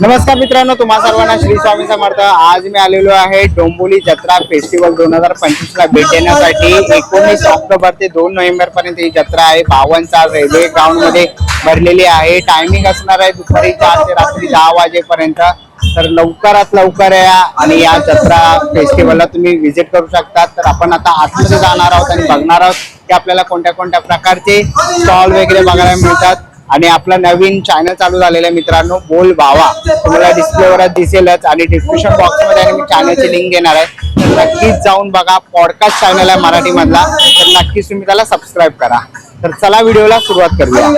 नमस्कार मित्रांनो तुम्हा सर्वांना श्री स्वामी समर्थ. आज मी आलेलो आहे डोंबोली जत्रा फेस्टिवल दोन हजार पंचवीस ला भेट देण्यासाठी. एकोणीस ऑक्टोबर ते दोन नोव्हेंबर पर्यंत ही जत्रा आहे. बावनचा रेल्वे ग्राउंडमध्ये भरलेली आहे. टायमिंग असणार आहे दुपारी चार ते रात्री दहा वाजेपर्यंत. तर लवकरात लवकर या आणि या जत्रा फेस्टिवलला तुम्ही व्हिजिट करू शकता तर आपण आता आतमध्ये जाणार आहोत आणि बघणार आहोत की आपल्याला कोणत्या कोणत्या प्रकारचे स्टॉल वगैरे बघायला मिळतात. आणि आपला नवीन चॅनल चालू झालेला आहे मित्रांनो बोल भावा. तुम्हाला डिस्प्लेवर दिसेलच आणि डिस्क्रिप्शन बॉक्समध्ये आणि मी चॅनलची लिंक देणार आहे. तर नक्कीच जाऊन बघा पॉडकास्ट चॅनल आहे मराठी मधला तर नक्कीच तुम्ही त्याला सबस्क्राईब करा. तर चला व्हिडिओला सुरुवात करूया.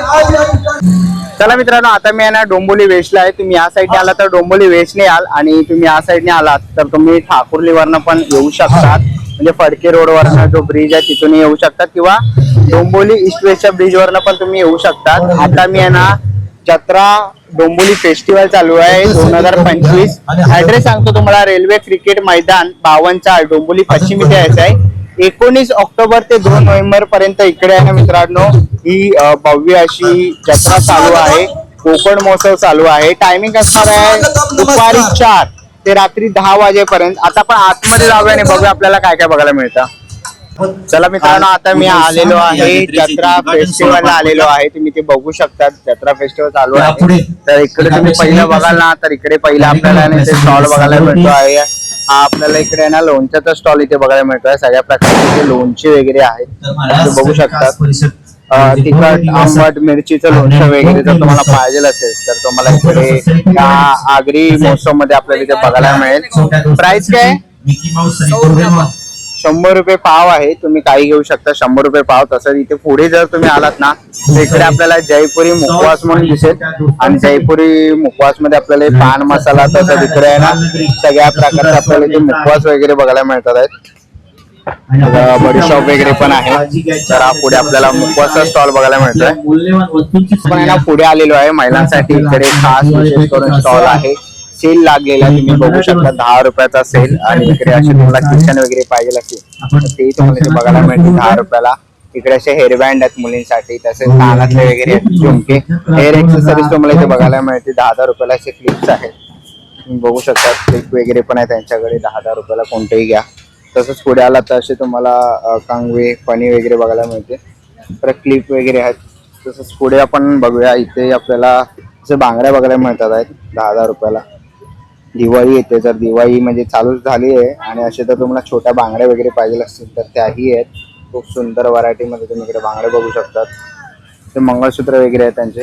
चला मित्रांनो आता मी आहे ना डोंबोली वेस्टला आहे. तुम्ही या साईडने आला तर डोंबोली वेस्टने याल आणि तुम्ही या साईडने आलात तर तुम्ही ठाकुर्लीवरनं पण येऊ शकतात. म्हणजे फडके रोडवरनं जो ब्रिज आहे तिथून येऊ शकतात किंवा डोंबोली ईस्ट वेस्टच्या ब्रिज वरनं पण तुम्ही येऊ शकतात. आता मी आहे ना जत्रा डोंबोली फेस्टिवल चालू आहे दोन हजार पंचवीस. ऍड्रेस सांगतो तुम्हाला रेल्वे क्रिकेट मैदान बावनचा डोंबोली पश्चिम इथे यायचं आहे. एकोणीस ऑक्टोबर ते दोन नोव्हेंबर पर्यंत इकडे आहे ना मित्रांनो ही भव्य अशी जत्रा चालू आहे. कोकण महोत्सव चालू आहे. टायमिंग असणार आहे दुपारी चार ते रात्री दहा वाजेपर्यंत. आता आपण आतमध्ये जाऊया आणि बघूया आपल्याला काय काय बघायला मिळतं. चला मित्रांनो आता मी आलेलो आहे जत्रा फेस्टिवलला आलेलो आहे. तुम्ही ते बघू शकता जत्रा फेस्टिवल चालू आहे. तर इकडे तुम्ही पहिलं बघाल ना तर इकडे पहिलं आपल्याला स्टॉल बघायला मिळतो आहे. हा आपल्याला इकडे ना लोणच्याचा स्टॉल इथे बघायला मिळतोय. सगळ्या प्रकारचे लोणचे वगैरे आहेत. बघू शकता अं, तिखट आंबट मिरचीचं लोणचं वगैरे जर तुम्हाला पाहिजे असेल तर तुम्हाला इकडे या आगरी महोत्सवमध्ये आपल्याला इथे बघायला मिळेल. प्राइस काय? शंभर रुपये पाव आहे तुम्ही काही घेऊ शकता शंभर रुपये पाव. तसं इथे पुढे जर तुम्ही आलात ना तर इकडे आपल्याला जयपुरी मुखवास म्हणून दिसेल. आणि जयपुरी मुखवासमध्ये आपल्याला पान मसाला तसं इकडे आहे ना सगळ्या प्रकारचे आपल्याला इथे मुखवास वगैरे बघायला मिळतात आहेत. बडीशॉप वगैरे पण आहे. तर हा पुढे आपल्याला मुखवासचा स्टॉल बघायला मिळतोय. पण पुढे आलेलो आहे महिलांसाठी इकडे खास विशेष करून स्टॉल आहे. सेल लागलेला. तुम्ही बघू शकता दहा रुपयाचा सेल आणि इकडे असे तुम्हाला किचन वगैरे पाहिजे असेल तर तेही तुम्हाला इथे बघायला मिळते दहा रुपयाला. इकडे असे हेअरबँड आहेत मुलींसाठी तसेच कानातले वगैरे आहेत झुमके. हेअर एक्सेसरीज तुम्हाला इथे बघायला मिळते दहा दहा रुपयाला असे क्लिप्स आहेत. तुम्ही बघू शकता क्लिप वगैरे पण आहे त्यांच्याकडे. दहा दहा रुपयाला कोणतेही घ्या. तसंच पुढे आला तर असे तुम्हाला कांगवे फणी वगैरे बघायला मिळते तर क्लिप वगैरे आहेत. तसंच पुढे आपण बघूया इथे आपल्याला असे बांगड्या बघायला मिळतात आहेत दहा दहा रुपयाला. दिवाळी येते. जर दिवाळी म्हणजे चालूच झाली आहे आणि असे तर तुम्हाला छोट्या बांगड्या वगैरे पाहिजे असतील तर त्याही आहेत. खूप सुंदर व्हरायटीमध्ये तुम्ही इकडे बांगडे बघू शकतात. ते मंगळसूत्र वगैरे आहेत त्यांचे.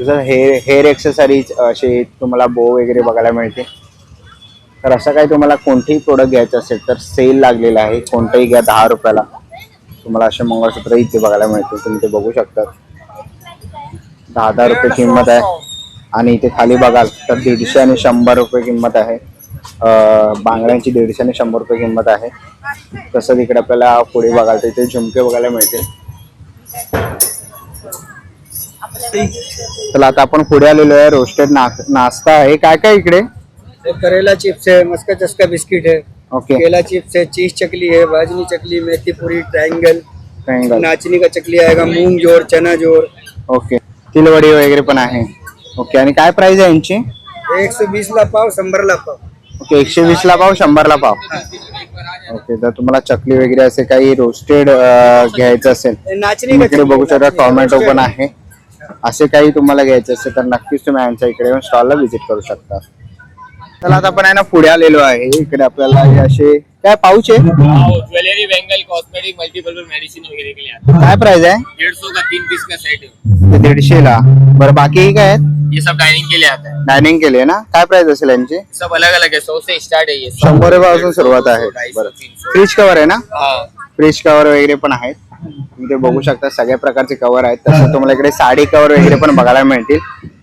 तसं हेअर हेअर एक्सेसरीज असे तुम्हाला बो वगैरे बघायला मिळते तर असं काही तुम्हाला कोणतेही प्रोडक्ट घ्यायचं असेल तर सेल लागलेला आहे. कोणतंही घ्या दहा रुपयाला. तुम्हाला असे मंगळसूत्र इथे बघायला मिळते तुम्ही ते बघू शकतात. दहा दहा रुपये किंमत आहे. आणि इथे खाली बघाल तर दीडशे आणि शंभर रुपये किंमत आहे. बांगड्यांची दीडशे आणि शंभर रुपये किंमत आहे. तसंच इकडे आपल्याला पुढे बघाल तर इथे झुमके बघायला मिळते चला आता आपण पुढे आलेलो आहे. रोस्टेड नाश्ता आहे. काय काय इकडे? करेला चिप्स है मस्का चस्का बिस्किट है ओके. केला चिप्स है चीज चकली है भाजनी चकली मेथी पूरी ट्रायंगल. ट्रायंगल. नाचनी का चकली आएगा मूंग जोर चना जोर. ओके. तिलवडी वगैरे पण आहे. ओके आणि काय प्राइस आहे यांची? एक सौ बीस ला पाव शंभर ला पाव. ओके एकशे वीस ला पाव शंभर ला पाव ओके तर तुम्हाला चकली वगैरे असे काही रोस्टेड घ्यायचं असेल तुम्ही का इकडे बघू शकता टोमॅटो पण. आहे. असे काही तुम्हाला घ्यायचे असेल तर नक्कीच तुम्ही यांच्या इकडे येऊन स्टॉलला व्हिजिट करू शकता. चला आता आपण आहे ना पुढे आलेलो आहे. इकडे आपल्याला हे असे काय पाऊच? आहे jewellery bangle cosmetic multipurpose medicine वगैरह के लिए आता काय प्राइस आहे? सौ का तीन पीस का सेट है ते दीडशे ला बरं बाकी काय आहेत? ये सब डाइनिंग के लिए आता है। डायनिंग केली ना? काय प्राइस असेल यांची? सब अलग अलग है सौ से स्टार्ट है ये। शंभर रुपयापासून सुरुवात आहे. बरं। फ्रीज कव्हर आहे ना? हाँ। फ्रीज कव्हर वगैरे पण आहेत. तुम्ही ते बघू शकता सगळ्या प्रकारचे कव्हर आहेत. तसं तुम्हाला इकडे साडी कव्हर वगैरे पण बघायला मिळतील.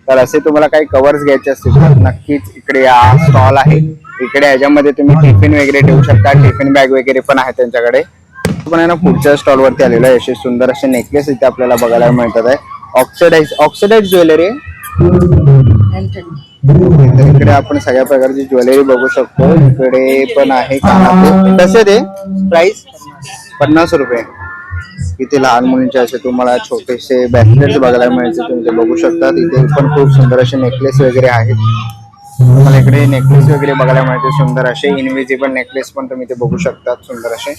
तर असे तुम्हाला काही कव्हर्स घ्यायचे असतील तर नक्कीच इकडे या स्टॉल आहे. इकडे ह्याच्यामध्ये तुम्ही टिफिन वगैरे ठेवू शकता. टिफिन बॅग वगैरे पण आहे त्यांच्याकडे. आपण आहे ना पुढच्या स्टॉल वरती आलेलो आहे. असे सुंदर असे नेकलेस इथे आपल्याला बघायला मिळतात आहे. ऑक्सिडाइज ऑक्सिडाइज ज्वेलरी इकडे आपण सगळ्या प्रकारची ज्वेलरी बघू शकतो. इकडे पण आहे कानातले. कसे ते? प्राइस पन्नास रुपये. इथे लहान मुलींचे असे तुम्हाला छोटेसे ब्रेसलेट्स बघायला मिळते तुम्ही बघू शकता इथे पण खूप सुंदर असे नेकलेस वगैरे आहेत. तुम्हाला इकडे नेकलेस वगैरे बघायला मिळते सुंदर असे. इनविजिबल नेकलेस पण तुम्ही ते बघू शकतात सुंदर असे.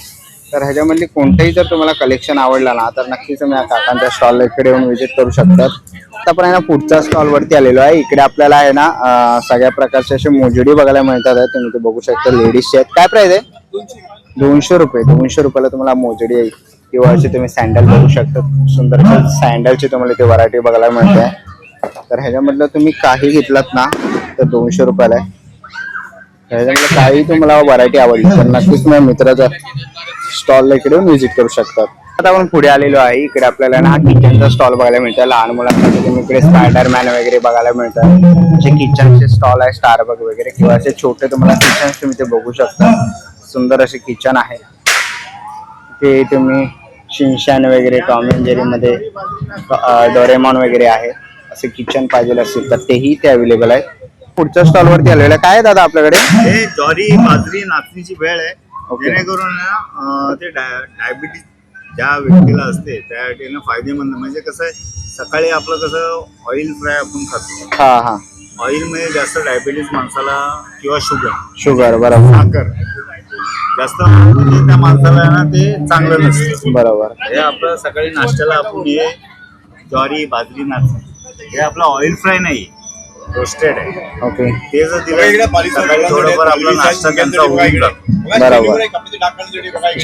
तर ह्याच्यामधली कोणतंही जर तुम्हाला कलेक्शन आवडला ना तर नक्कीच तुम्ही या काकांच्या स्टॉल इकडे येऊन व्हिजिट करू शकतात आता पण आहे ना पुढच्या स्टॉल वरती आलेलो आहे. इकडे आपल्याला आहे ना सगळ्या प्रकारचे असे मोजडी बघायला मिळतात. आहे. तुम्ही ते बघू शकता. लेडीजचे आहेत. काय प्राइस आहे? दोनशे रुपये. दोनशे रुपयाला तुम्हाला मोजडी आहे. किंवा असे तुम्ही सँडल बघू शकता. सुंदर सँडलची तुम्हाला ते व्हरायटी बघायला मिळते. तर ह्याच्यामधलं तुम्ही काही घेतलात ना तर दोनशे रुपयाला आहे. त्याच्यामुळे काही तुम्हाला व्हरायटी आवडली तर नक्कीच माझ्या मित्राचा स्टॉल इकडे व्हिजिट करू शकतात. आता आपण पुढे आलेलो आहे इकडे आपल्याला ना किचनचा स्टॉल बघायला मिळतं लहान मुलांसाठी तुम्ही इकडे स्पायडरमॅन वगैरे बघायला मिळतात जे किचनचे स्टॉल आहे स्टारबक वगैरे किंवा असे छोटे तुम्हाला किचन तुम्ही ते बघू शकता. सुंदर असे किचन आहे. ते तुम्ही शिनशान वगैरे टॉम अँडमध्ये डोरेमॉन वगैरे आहे. असे किचन पाहिजे असेल तर तेही ते अवेलेबल आहे पुढच्या स्टॉल वरती आलेलं आहे काय आहे दादा आपल्याकडे? हे ज्वारी बाजरी नाचणीची वेळ आहे. जेणेकरून ना अं, ते डायबिटीज ज्या व्यक्तीला असते त्यासाठी ना फायदेमंद. म्हणजे कसं आहे सकाळी आपलं कसं ऑइल फ्राय आपण खातो. हा हा. ऑइलमध्ये जास्त डायबिटीज माणसाला किंवा शुगर शुगर बरोबर. साखर. जास्त म्हणजे त्या माणसाला ना ते चांगलं नसतं. बरोबर. हे आपलं सकाळी नाश्त्याला आपण हे ज्वारी बाजरी नाचणी. हे आपलं ऑइल फ्राय नाही. रोस्टेड आहे. ओके ते जर दिलं सकाळी थोडंफार आपला नाश्ता त्यांचा होऊन जातो बरोबर.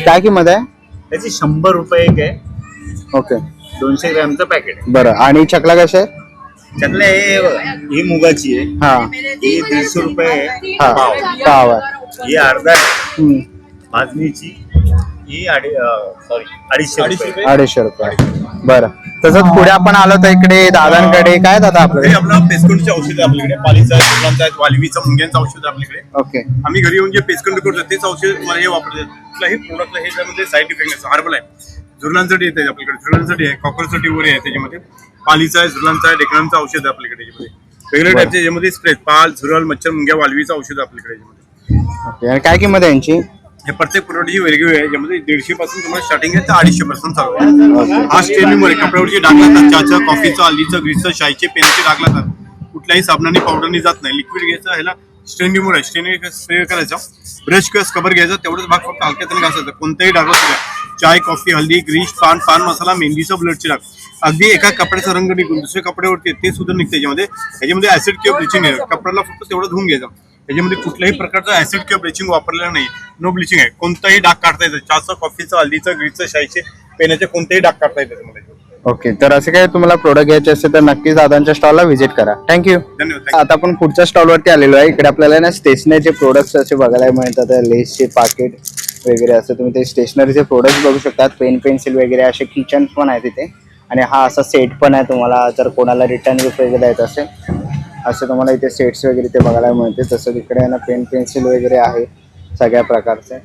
काय किंमत आहे? त्याची शंभर रुपये एक आहे. ओके दोनशे ग्रॅमचं पॅकेट आहे. बरं. आणि चकला कसे आहे त्यातल्या हे ही मुगाची आहे. हा. ही दीडशे रुपये आहे. हा. पाव. पाव आहे. ही अर्धा आहे. हम्म. भाजणीची. ही अडी सॉरी अडीचशे रुपये. अडीचशे रुपये. बरं. तसंच पुढे आपण आलो तर इकडे दादांकडे. काय दादा हे आपल्याकडे आपलं पेस्कंटचे औषध आहे आपल्याकडे. पालीचं फुलांचं आहे वालवीचं मुंग्यांचं औषध आपल्याकडे. ओके. आम्ही घरी येऊन जे पेस्कंट करतो तेच औषध तुम्हाला हे वापरतात कुठलाही प्रोडक्ट हे त्यामध्ये साईड इफेक्ट नसतं हर्बल आहे. झुरलांसाठी येते आपल्याकडे. झुरलांसाठी आहे कॉकरसाठी वगैरे आहे त्याच्यामध्ये. पालीचं आहे झुरलांचं आहे डेकरांचं औषध आहे आपल्याकडे याच्यामध्ये. वेगवेगळ्या टाईपचे याच्यामध्ये स्प्रे पाल झुरल मच्छर मुंग्या वालवीचं औषध आहे आपल्याकडे याच्यामध्ये. ओके. आणि काय किंमत आहे यांची? हे प्रत्येक प्रोडक्टची वेगवेगळी आहे. याच्यामध्ये दीडशे पासून तुम्हाला स्टार्टिंग आहे तर अडीचशे पासून चालू आहे. हा स्टेनिंग कपड्यावरची डाग लागतात चहाचं कॉफीचं आलीचं ग्रीसचं शाईचे पेनचे डाग लागतात कुठल्याही साबणाने पावडरने जात नाही. लिक्विड घ्यायचं ह्याला स्ट्रेन रिमूव्ह आहे स्प्रे करायचा. ब्रश किंवा स्कबर घ्यायचा तेवढंच भाग फक्त हलक्यात घासायचा. कोणताही डाग असू द्या. चाय कॉफी हल्दी ग्रीस पान पान मसाला मेहंदीचं ब्लडचे डाग. अगदी एका कपड्याचा रंग निघून दुसऱ्या कपड्यावरती ते सुद्धा निघते. याच्यामध्ये याच्यामध्ये ऍसिड किंवा ब्लिचिंग आहे कपड्याला फक्त तेवढं धुवून घ्यायचं. याच्यामध्ये कुठल्याही प्रकारचं ऍसिड किंवा ब्लिचिंग वापरलेलं नाही. नो ब्लिचिंग आहे. कोणताही डाग काढता येतं चहाचं कॉफीचं हल्दीचं ग्रीसचं शाईचे पेण्याचे कोणतेही डाग काढता येतात त्याच्यामध्ये ओके तर असे काय तुम्हाला प्रोडक्ट घ्यायचे असेल तर नक्कीच दादांच्या स्टॉलला व्हिजिट करा. थँक्यू धन्यवाद आता आपण पुढच्या स्टॉल वरती आलेलो आहे. इकडे आपल्याला ना स्टेशनरीचे प्रोडक्ट्स असे बघायला मिळतात. लेसचे पाकिट वगैरे असं. तुम्ही ते स्टेशनरीचे प्रोडक्ट्स बघू शकतात. पेन पेन्सिल वगैरे असे किचन पण आहे तिथे. आणि हा असा सेट पण आहे तुम्हाला. जर कोणाला रिटर्न गिफ्ट वगैरे द्यायचं असेल असं तुम्हाला इथे सेट्स वगैरे ते बघायला मिळते. तसं तिकडे आहे ना पेन पेन्सिल वगैरे आहे सगळ्या प्रकारचे.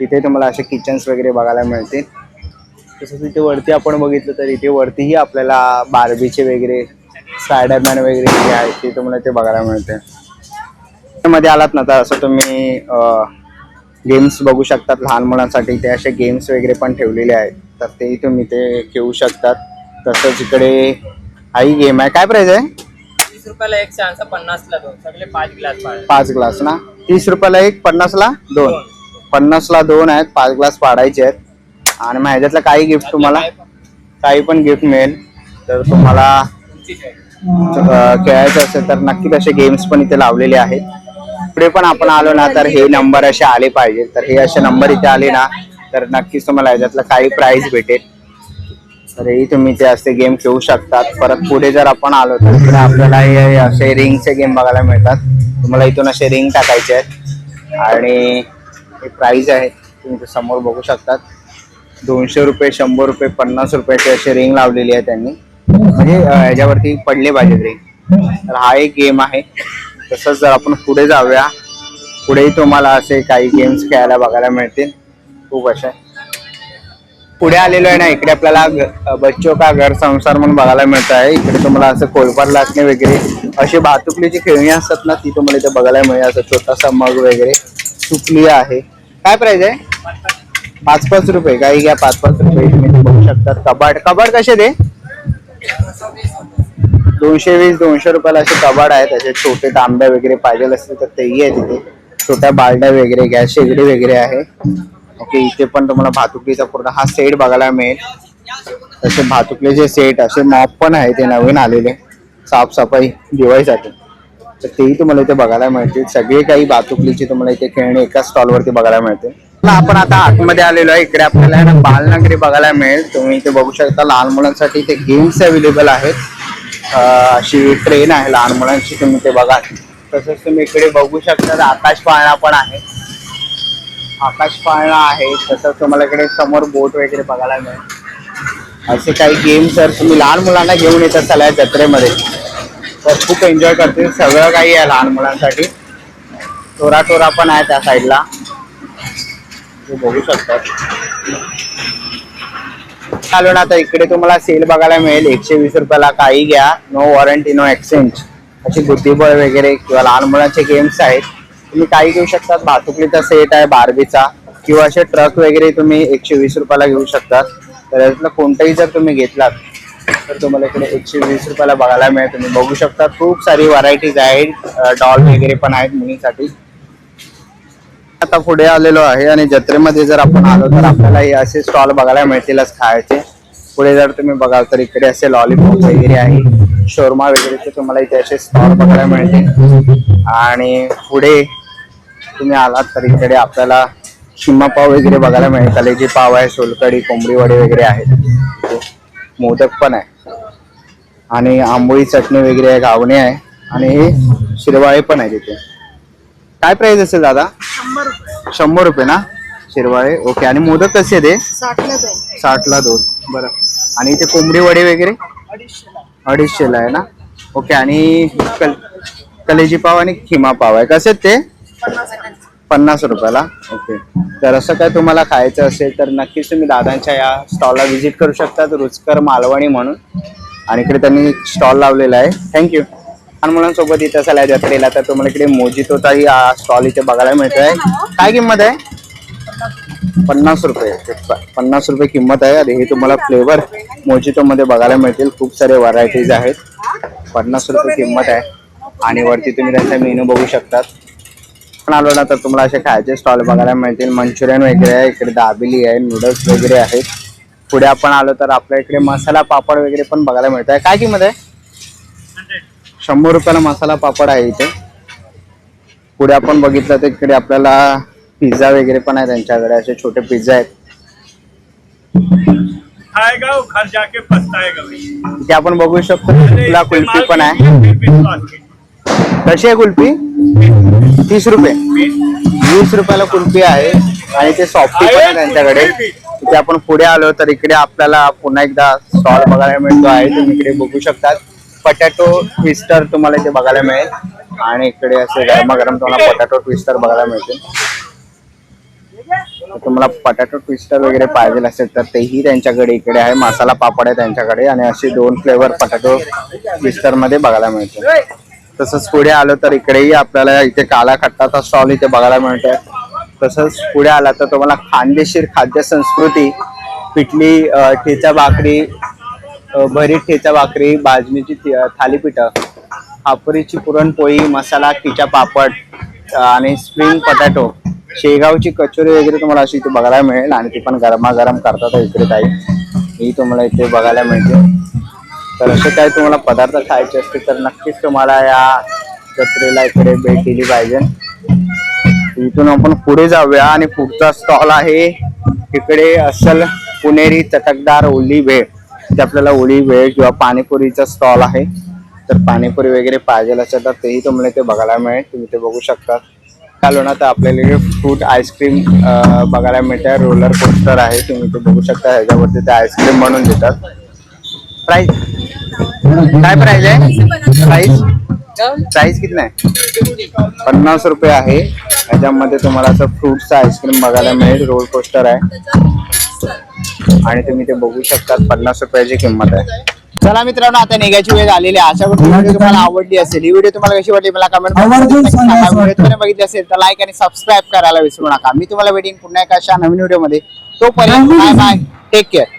तिथे तुम्हाला असे किचन्स वगैरे बघायला मिळतील. तसंच इथे वरती आपण बघितलं तर इथे वरतीही आपल्याला बार्बीचे वगैरे स्पायडरमॅन वगैरे जे आहेत ते तुम्हाला ते बघायला मिळते. मध्ये आलात ना तर असं तुम्ही गेम्स बघू शकतात. लहान मुलांसाठी ते असे गेम्स वगैरे पण ठेवलेले आहेत. तर तेही तुम्ही ते खेळू शकतात. तसंच इकडे हाही गेम आहे. काय प्राईज आहे? रुपयाला एक चान्स पन्नासला दोन. सगळे पाच ग्लास पाच ग्लास ना? तीस रुपयाला एक पन्नासला दोन. पन्नासला दोन आहेत पाच ग्लास पाडायचे आहेत. आणि मग ह्याच्यातलं काही गिफ्ट तुम्हाला काही पण गिफ्ट मिळेल. तर तुम्हाला अं, खेळायचं असेल तर नक्की तसे गेम्स पण इथे लावलेले आहेत. पुढे पण आपण आलो ना तर हे नंबर असे आले पाहिजे. तर हे असे नंबर इथे आले ना तर नक्कीच तुम्हाला ह्याच्यातलं काही प्राइस भेटेल. तर तुम्ही ते असे गेम खेळू शकतात. परत पुढे जर आपण आलो तर इकडे आपल्याला हे असे रिंगचे गेम बघायला मिळतात. तुम्हाला इथून असे रिंग टाकायचे आहेत. आणि हे प्राईज आहे. तुम्ही ते समोर बघू शकतात. दोनशे रुपये शंभर रुपये पन्नास रुपयाचे असे रिंग लावलेली आहे त्यांनी. म्हणजे याच्यावरती पडले पाहिजेत रिंग तर हा एक गेम आहे. तसंच जर आपण पुढे जाऊया पुढेही तुम्हाला असे काही गेम्स खेळायला बघायला मिळतील. खूप असे पुढे आलेलो आहे ना इकडे आपल्याला बच्चो का घर संसार म्हणून बघायला मिळत आहे. इकडे तुम्हाला असं कोलपार लाटणे वगैरे अशी भातुकलीची खेळणी असतात ना ती तुम्हाला इथे बघायला मिळेल. असं छोटासा मग वगैरे चुकली आहे. काय प्राइस आहे? पाच पाच रुपये. काही घ्या पाच पाच रुपये. तुम्ही बघू शकता. कबाड. कबाड कसे ते दोनशे वीस दोनशे रुपयाला असे कबाड आहेत. असे छोटे तांब्या वगैरे पाहिजे असतील तर तेही आहे तिथे. छोट्या बालड्या वगैरे गॅस शेगडी वगैरे आहे. ओके इथे पण तुम्हाला भातुकलीचा पूर्ण हा सेट बघायला मिळेल. तसे भातुकलीचे सेट असे मॉप पण आहे ते नवीन आलेले. साफसफाई दिवाळीसाठी तर तेही तुम्हाला इथे बघायला मिळतील. सगळे काही भातुकलीची तुम्हाला इथे खेळणी एकाच स्टॉलवरती बघायला मिळते आपण आता आतमध्ये आलेलो आहे. इकडे आपल्याला ना बालनगरी बघायला मिळेल. तुम्ही इथे बघू शकता लहान मुलांसाठी इथे गेम्स अवेलेबल आहेत. अशी ट्रेन आहे लहान मुलांची तुम्ही ते बघा. तसंच तुम्ही इकडे बघू शकता. आकाश पाळणा पण आहे. आकाश पाळणा आहे तसंच तुम्हाला इकडे समोर बोट वगैरे बघायला मिळेल. असे काही गेम्स जर तुम्ही लहान मुलांना घेऊन येत असाल या जत्रेमध्ये तर खूप एन्जॉय करतील सगळं काही आहे लहान मुलांसाठी. टोरा टोरा पण आहे त्या साईडला ते बघू शकतात चालू ना आता इकडे तुम्हाला सेल बघायला मिळेल. एकशे वीस रुपयाला काही घ्या. नो वॉरंटी नो एक्सचेंज अशी बुद्धिबळ वगैरे किंवा लहान मुलांचे गेम्स आहेत. तुम्ही काही घेऊ शकतात भातुकलीचा सेट आहे बार्बीचा किंवा असे ट्रक वगैरे तुम्ही एकशे वीस रुपयाला घेऊ शकतात. तर यातलं कोणताही जर तुम्ही घेतलात तर तुम्हाला इकडे एकशे वीस रुपयाला बघायला मिळेल. तुम्ही बघू शकता खूप सारी व्हरायटीज आहेत डॉल वगैरे पण आहेत मुलींसाठी. आता पुढे आलेलो आहे आणि जत्रेमध्ये जर आपण आलो तर आपल्याला हे असे स्टॉल बघायला मिळतीलच खायचे. पुढे जर तुम्ही बघाल तर इकडे असे लॉलीपॉप वगैरे आहे शोरमा वगैरेचे तुम्हाला इथे असे स्टॉल बघायला मिळतील. आणि पुढे तुम्ही आलात तर इकडे आपल्याला शिम्मा पाव वगैरे बघायला मिळेल. कलेजी पाव आहे सोलकडी कोंबडी वडे वगैरे आहेत मोदक पण आहे. आणि आंबोळी चटणी वगैरे आहे घावणे आहे. आणि हे शिरवाळे पण आहे तिथे. काय प्राइस असेल दादा? शंभर रुपये. ना? शिरवाळे ओके. आणि मोदक कसे ते साठला दोन. बरं. आणि इथे कोंबडी वडे वगैरे अडीचशेला आहे ना? ओके. आणि कल कलेजी पाव आणि खिमा पाव आहे. कसे आहेत ते? पन्नास रुपयाला. ओके. तर असं काय तुम्हाला खायचं असेल तर नक्कीच तुम्ही दादांच्या या स्टॉलला व्हिजिट करू शकता रुचकर मालवणी म्हणून. आणि इकडे त्यांनी स्टॉल लावलेला आहे. थँक्यू लहान मुलांसोबत इथं असाल या जत्रेला तर तुम्हाला इकडे मोजितोचाही स्टॉल इथे बघायला मिळतोय. काय किंमत आहे? पन्नास रुपये. पन्नास रुपये किंमत आहे. आणि हे तुम्हाला फ्लेवर मोजितो मध्ये बघायला मिळतील. खूप सारे व्हरायटीज आहेत. पन्नास रुपये किंमत आहे. आणि वरती तुम्ही त्यांचा मेनू बघू शकतात. पण आलो ना तर तुम्हाला असे खायचे स्टॉल बघायला मिळतील. मंचुरियन वगैरे आहे इकडे दाबिली आहे नूडल्स वगैरे आहेत. पुढे आपण आलो तर आपल्या इकडे मसाला पापड वगैरे पण बघायला मिळत आहे काय किंमत आहे? शंभर रुपयाला मसाला पापड आहे इथे. पुढे आपण बघितलं तर इकडे आपल्याला पिझ्झा वगैरे पण आहे त्यांच्याकडे. असे छोटे पिझ्झा आहेत. इथे आपण बघू शकतो कुल्फी पण आहे. कशी आहे कुल्फी? तीस रुपये. वीस रुपयाला कुल्फी आहे आणि ते सॉफ्टी पण आहे त्यांच्याकडे. तिथे आपण पुढे आलो तर इकडे आपल्याला पुन्हा एकदा स्टॉल बघायला मिळतो आहे. तुम्ही इकडे बघू शकतात. पटॅटो ट्विस्टर तुम्हाला इथे बघायला मिळेल. आणि इकडे असे गरमागरम तुम्हाला पटॅटो ट्विस्टर बघायला मिळतील. तुम्हाला पटॅटो ट्विस्टर वगैरे पाहिजे असेल तर तेही त्यांच्याकडे इकडे आहे. मसाला पापड आहे त्यांच्याकडे. आणि असे दोन फ्लेवर पटॅटो ट्विस्टरमध्ये बघायला मिळते तसंच पुढे आलो तर इकडेही आपल्याला इथे काला खट्टाचा स्टॉल इथे बघायला मिळतोय. तसंच पुढे आला तर तुम्हाला खानदेशीर खाद्य संस्कृती पिठली ठेचा भाकरी भरीत ठेचा भाकरी भाजणीची थालीपीठं खापरीची पुरणपोळी मसाला खिचा पापड आणि स्प्रिंग पटॅटो शेगावची कचोरी वगैरे तुम्हाला अशी इथे बघायला मिळेल आणि ती पण गरमागरम करतात इकडे काही ही तुम्हाला इथे बघायला मिळते. तर असे काही तुम्हाला पदार्थ खायचे असतील तर नक्कीच तुम्हाला या जत्रेला इकडे भेट दिली पाहिजे. इथून आपण पुढे जाऊया आणि पुढचा स्टॉल आहे इकडे असल पुणेरी चटकदार ओली भेळ ते आपल्याला ओली भेळ किंवा पाणीपुरीचा स्टॉल आहे. तर पाणीपुरी वगैरे पाहिजे असेल तर तेही तुम्हाला ते बघायला मिळेल. तुम्ही ते बघू शकता. चालू ना तर आपल्याला फ्रूट आईस्क्रीम बघायला मिळते रोलर कोस्टर आहे. तुम्ही ते बघू शकता. ह्याच्यावरती ते आईस्क्रीम बनवून देतात. प्राइस काय प्राइस आहे? प्राइस प्राइस किती आहे पन्नास रुपये आहे. ह्याच्यामध्ये तुम्हाला असं फ्रुटचं आईस्क्रीम बघायला मिळेल. रोल कोस्टर आहे. आणि तुम्ही ते बघू शकतात. पन्नास रुपयाची किंमत आहे. चला मित्रांनो आता निघायची वेळ झालेली आहे. आशा करतो व्हिडिओ तुम्हाला आवडली असेल. ही व्हिडिओ तुम्हाला कशी वाटली मला कमेंट. व्हिडिओ बघितली असेल तर लाईक आणि सबस्क्राईब करायला विसरू नका. मी तुम्हाला वेटिंग पुन्हा एका अशा नवीन व्हिडिओमध्ये तोपर्यंत बाय बाय टेक केअर